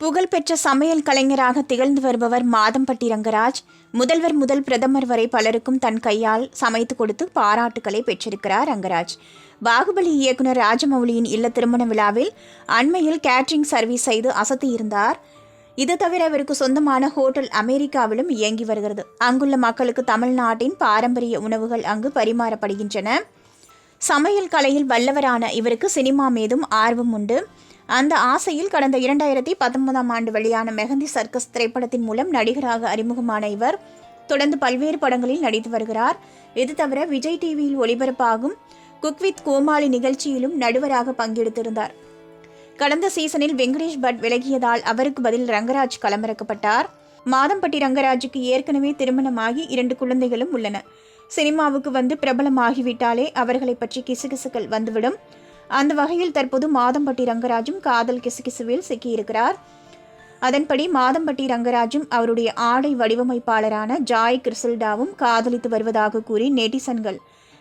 புகழ்பெற்ற சமையல் கலைஞராக திகழ்ந்து வருபவர் மாதம்பட்டி ரங்கராஜ் முதல்வர் முதல் பிரதமர் வரை பலருக்கும் தன் கையால் சமைத்து கொடுத்து பாராட்டுக்களை பெற்றிருக்கிறார் ரங்கராஜ். பாகுபலி இயக்குனர் ராஜமௌலியின் இல்ல திருமண விழாவில் அண்மையில் கேட்ரிங் சர்வீஸ் செய்து அசத்தியிருந்தார் இது தவிர அவருக்கு சொந்தமான ஹோட்டல் அமெரிக்காவிலும் இயங்கி வருகிறது. அங்குள்ள மக்களுக்கு தமிழ்நாட்டின் பாரம்பரிய உணவுகள் அங்கு பரிமாறப்படுகின்றன. சமையல் கலையில் வல்லவரான இவருக்கு சினிமா மீதும் ஆர்வம் உண்டு. அந்த ஆசையில் கடந்த இரண்டாயிரத்தி பத்தொன்பதாம் ஆண்டு வெளியான மெஹந்தி சர்க்கஸ் திரைப்படத்தின் மூலம் நடிகராக அறிமுகமான இவர் தொடர்ந்து பல்வேறு படங்களில் நடித்து வருகிறார். இது தவிர விஜய் டிவியில் ஒளிபரப்பாகும் குக் வித் கோமாளி நிகழ்ச்சியிலும் நடுவராக பங்கெடுத்திருந்தார். கடந்த சீசனில் வெங்கடேஷ் பட் விலகியதால் அவருக்கு பதில் ரங்கராஜ் களமிறக்கப்பட்டார். மாதம்பட்டி ரங்கராஜுக்கு ஏற்கனவே திருமணமாகி இரண்டு குழந்தைகளும் உள்ளன. சினிமாவுக்கு வந்து பிரபலமாகிவிட்டாலே அவர்களை பற்றி கிசுகிசுக்கள் வந்துவிடும். அந்த வகையில் தற்போது மாதம்பட்டி ரங்கராஜும் காதல் கிசுகிசுவில் சிக்கியிருக்கிறார். அதன்படி மாதம்பட்டி ரங்கராஜும் அவருடைய ஆடை வடிவமைப்பாளரான ஜாய் கிறிசல்டாவும் காதலித்து வருவதாக கூறி நெட்டிசன்கள்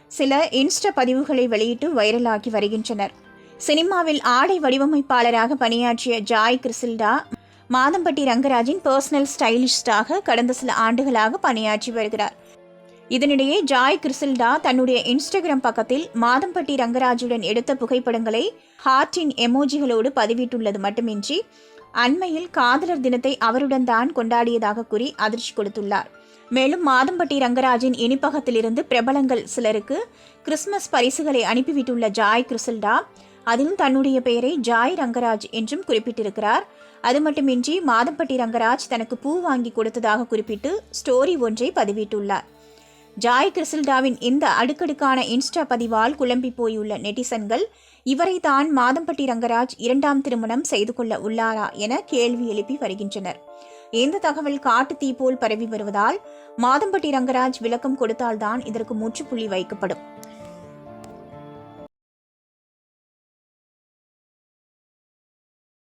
சில இன்ஸ்டா பதிவுகளை வெளியிட்டு வைரலாகி வருகின்றனர். சினிமாவில் ஆடை வடிவமைப்பாளராக பணியாற்றிய ஜாய் கிறிசில்டா மாதம்பட்டி ரங்கராஜின் பர்சனல் ஸ்டைலிஸ்டாக கடந்த சில ஆண்டுகளாக பணியாற்றி வருகிறார். இதனிடையே ஜாய் கிறிசில்டா தன்னுடைய இன்ஸ்டாகிராம் பக்கத்தில் மாதம்பட்டி ரங்கராஜுடன் எடுத்த புகைப்படங்களை ஹார்ட்டின் எமோஜிகளோடு பதிவிட்டுள்ளது மட்டுமின்றி அண்மையில் காதலர் தினத்தை அவருடன் தான் கொண்டாடியதாக கூறி அதிர்ச்சி கொடுத்துள்ளார். மேலும் மாதம்பட்டி ரங்கராஜின் இனிப்பகத்திலிருந்து பிரபலங்கள் சிலருக்கு கிறிஸ்மஸ் பரிசுகளை அனுப்பிவிட்டுள்ள ஜாய் கிறிசில்டா அதிலும் தன்னுடைய பெயரை ஜாய் ரங்கராஜ் என்றும் குறிப்பிட்டிருக்கிறார். அது மட்டுமின்றி மாதம்பட்டி ரங்கராஜ் தனக்கு பூ வாங்கி கொடுத்ததாக குறிப்பிட்டு ஸ்டோரி ஒன்றை பதிவிட்டுள்ளார். ஜாய் கிறிசில்டாவின் இந்த அடுக்கடுக்கான இன்ஸ்டா பதிவால் குழம்பி போயுள்ள நெட்டிசன்கள் இவரை தான் மாதம்பட்டி ரங்கராஜ் இரண்டாம் திருமணம் செய்து கொள்ள உள்ளாரா என கேள்வி எழுப்பி வருகின்றனர். இந்த தகவல் காட்டு தீ போல் பரவி வருவதால் மாதம்பட்டி ரங்கராஜ் விளக்கம் கொடுத்தால்தான் இதற்கு முற்றுப்புள்ளி வைக்கப்படும்.